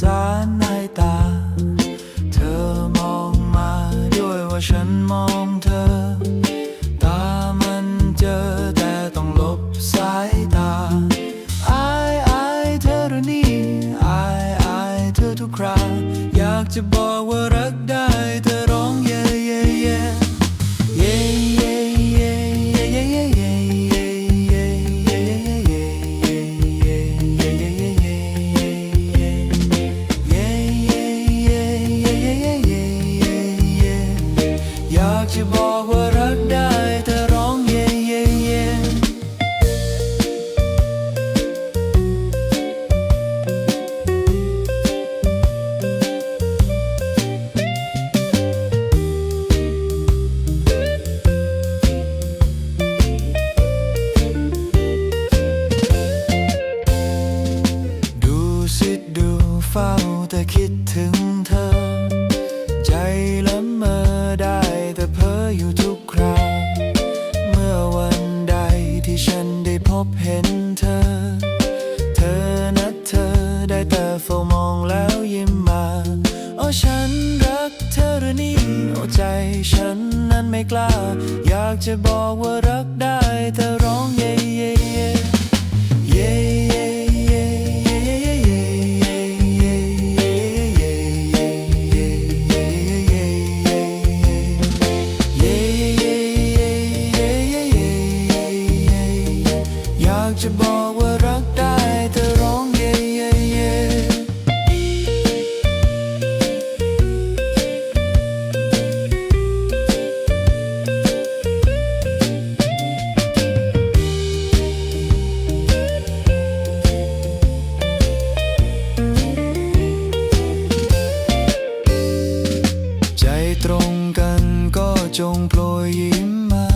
สารในตา เธอมองมาด้วยว่าฉันมองเธอ ตามันเจอแต่ต้องลบสายตาอายอายเธอหรืนี่อายอายเธอทุกครา อยากจะบอกว่ารักได้ เฝ้าแต่คิดถึงเธอ ใจละเมอได้แต่เพ้ออยู่ทุกคราวเมื่อวันใดที่ฉันได้พบเห็นเธอ เธอนัดเธอได้แต่เฝ้ามองแล้วยิ้มมา โอ้ฉันรักเธอหรือนี่โอ้ใจฉันนั้นไม่กล้า อยากจะบอกว่ารักได้แต่ร้องากจะบอกว่ารักได้แต่ร้องเย่เย่เย่ใจตรงกันก็จงโปรยยิ้มมา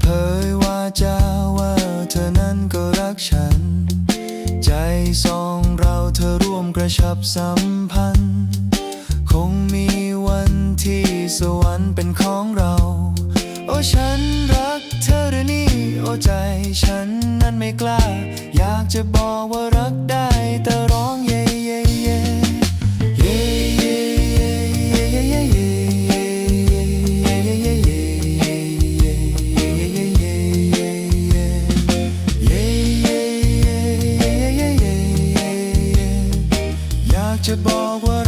เผยว่าจะว่า ก็รักฉัน ใจสองเราเธอร่วมกระชับสัมพันธ์ คงมีวันที่สวรรค์เป็นของเรา โอ้ฉันรักเธอหรืนี่ โอ้ใจฉันนั้นไม่กล้า อยากจะบอกว่ารักได้แต่ จะบอกว่า